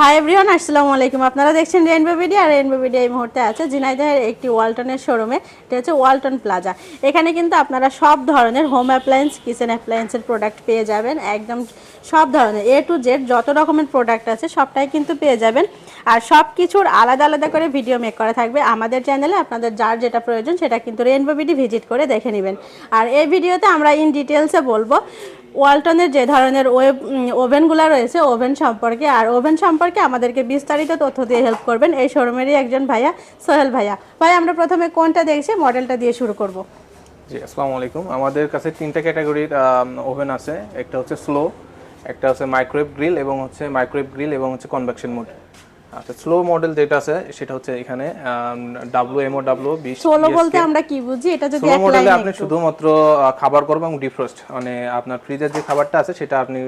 Hi everyone আসসালামু আলাইকুম। আপনারা দেখছেন রেনবো ভিডিও আর রেনবো ভিডিও এই মুহূর্তে আছে ঝিনাইদহের একটি ওয়ালটনের শোরুমে এটা হচ্ছে ওয়ালটন প্লাজা এখানে কিন্তু আপনারা সব ধরনের হোম অ্যাপ্লায়েন্স কিচেন অ্যাপ্লায়েন্সের প্রোডাক্ট পেয়ে যাবেন। একদম সব ধরনের এ টু জেড যত রকমের প্রোডাক্ট আছে, সবটাই কিন্তু পেয়ে যাবেন। আর সব কিছুর আলাদা আলাদা করে ভিডিও মেক করা থাকবে। আমাদের চ্যানেলে আপনাদের যার যেটা প্রয়োজন, সেটা কিন্তু রেনবো ভিডিও ভিজিট করে দেখে নেবেন। আর এই ভিডিওতে আমরা ইন ডিটেলসে বলব। ওয়ালটনের যে ধরনের ওয়েব ওভেনগুলো রয়েছে, ওভেন সম্পর্কে। আর ওভেন সম্পর্কে আমাদেরকে বিস্তারিত তথ্য দিয়ে হেল্প করবেন এই শোরুমেরই একজন ভাইয়া, সোহেল ভাইয়া। ভাই, আমরা প্রথমে কোনটা দেখছি, মডেলটা দিয়ে শুরু করব। জি, আসসালামু আলাইকুম। আমাদের কাছে তিনটা ক্যাটাগরির ওভেন আছে। একটা হচ্ছে স্লো, একটা হচ্ছে মাইক্রোওয়েভ গ্রিল এবং হচ্ছে মাইক্রোওয়েভ গ্রিল এবং হচ্ছে কনভেকশন মোড। আচ্ছা স্লো মডেল যেটা আছে সেটা হচ্ছে এখানে ডাব্লু এমও ডাব্লু বিশ সোলো বলতে আমরা কি বুঝি? এটা যদি স্লো এক মডেলে লাইনে আপনি শুধুমাত্র খাবার করবেন এবং ডিফ্রস্ট মানে আপনার ফ্রিজের যে খাবারটা আছে সেটা আপনি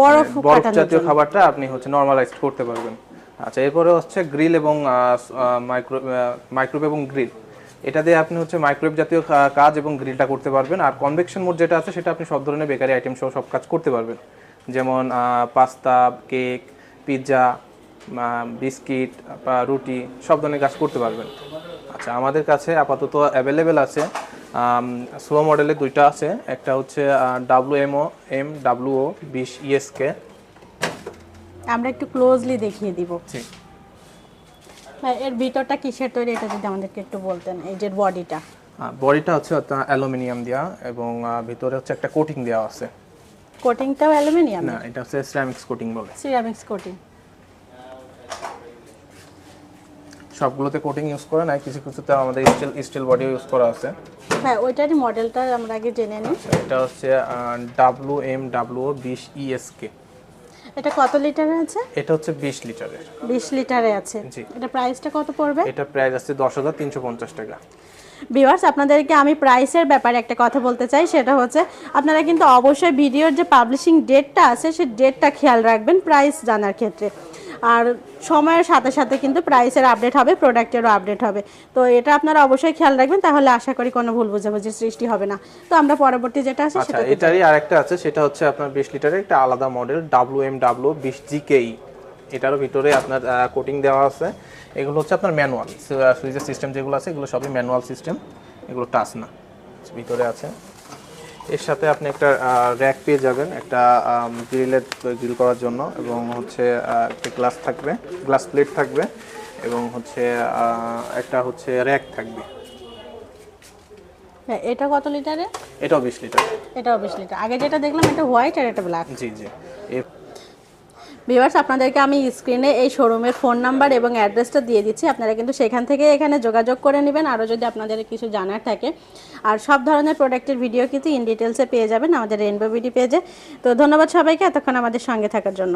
বরফ মানে বরফ জাতীয় খাবারটা আপনি হচ্ছে নর্মালাইজ করতে পারবেন। আচ্ছা এরপরে হচ্ছে গ্রিল এবং মাইক্রো মাইক্রোওয়েভ এবং গ্রিল এটা দিয়ে আপনি হচ্ছে মাইক্রোওয়েভ জাতীয় কাজ এবং গ্রিলটা করতে পারবেন। আর কনভেকশন মোড যেটা আছে সেটা আপনি সব ধরনের বেকারি আইটেম সহ সব কাজ করতে পারবেন। যেমন পাস্তা কেক পিৎজা বিস্কিট বা রুটি সব ধরনের কাজ করতে পারবেন। আচ্ছা আমাদের কাছে আপাতত অ্যাভেলেবেল আছে স্লো মডেলের দুইটা আছে। একটা হচ্ছে W MO M W O বিশ ইএসকে আমরা একটু ক্লোজলি দেখিয়ে দিব। এর ভিতরটা কিসের তৈরি এটা যদি আমাদেরকে একটু বলতেন এই যে বডিটা। বডিটা হচ্ছে অ্যালুমিনিয়াম দেওয়া এবং ভিতরে হচ্ছে একটা কোটিং দেওয়া আছে। কোটিংটাও অ্যালুমিনিয়াম? না এটা হচ্ছে সিরামিক্স কোটিং বলে। সিরামিক্স কোটিং সবগুলোতে কোটিং ইউজ করে না কিছু কিছুতে আমাদের স্টিল স্টিল বডিও ইউজ করা আছে। হ্যাঁ ওইটারই মডেলটা আমরা আগে জেনে নিই। আচ্ছা, এটা হচ্ছে ডাব্লু এম ডাব্লু বিশ ইএসকে এটা কত লিটারে আছে? এটা হচ্ছে বিশ লিটারের বিশ লিটারে আছে। জি। এটা প্রাইসটা কত পড়বে? এটা প্রাইস আছে দশ হাজার তিনশো পঞ্চাশ টাকা। ভিউয়ার্স আপনাদেরকে আমি প্রাইসের ব্যাপারে একটা কথা বলতে চাই সেটা হচ্ছে আপনারা কিন্তু অবশ্যই ভিডিওর যে পাবলিশিং ডেটটা আছে সেই ডেটটা খেয়াল রাখবেন প্রাইস জানার ক্ষেত্রে। আর সময়ের সাথে সাথে কিন্তু প্রাইসের আপডেট হবে প্রোডাক্টেরও আপডেট হবে। তো এটা আপনারা অবশ্যই খেয়াল রাখবেন তাহলে আশা করি কোনো ভুল বোঝাবুঝির সৃষ্টি হবে না। তো আমরা পরবর্তী যেটা আছে আচ্ছা সেটা এটারই আরেকটা আছে সেটা হচ্ছে আপনার বিশ লিটারের একটা আলাদা মডেল ডাব্লু এম ডাব্লু বিশ জিকেই এটারও ভিতরে আপনার কোটিং দেওয়া আছে। এগুলো হচ্ছে আপনার ম্যানুয়াল সুইচের সিস্টেম যেগুলো আছে এগুলো সবই ম্যানুয়াল সিস্টেম এগুলো টাচ না ভিতরে আছে। এর সাথে আপনি একটা র্যাক পেয়ে যাবেন একটা গ্রিলের গ্রিল করার জন্য এবং হচ্ছে একটা গ্লাস থাকবে গ্লাস প্লেট থাকবে এবং হচ্ছে একটা হচ্ছে র্যাক থাকবে। হ্যাঁ এটা কত লিটারে এটা বিশ লিটার এটা বিশ লিটার আগে যেটা দেখলাম এটা হোয়াইট আর এটা ব্ল্যাক জি জি। ভিউয়ার্স, আপনাদেরকে আমি স্ক্রিনে এই শোরুমের ফোন নাম্বার এবং অ্যাড্রেসটা দিয়ে দিচ্ছি। আপনারা কিন্তু সেখান থেকে এখানে যোগাযোগ করে নেবেন। আরও যদি আপনাদের কিছু জানার থাকে। আর সব ধরনের প্রোডাক্টের ভিডিও কিন্তু ইন ডিটেলসে পেয়ে যাবেন আমাদের রেনবো বিডি পেজে তো ধন্যবাদ সবাইকে। এতক্ষণ আমাদের সঙ্গে থাকার জন্য।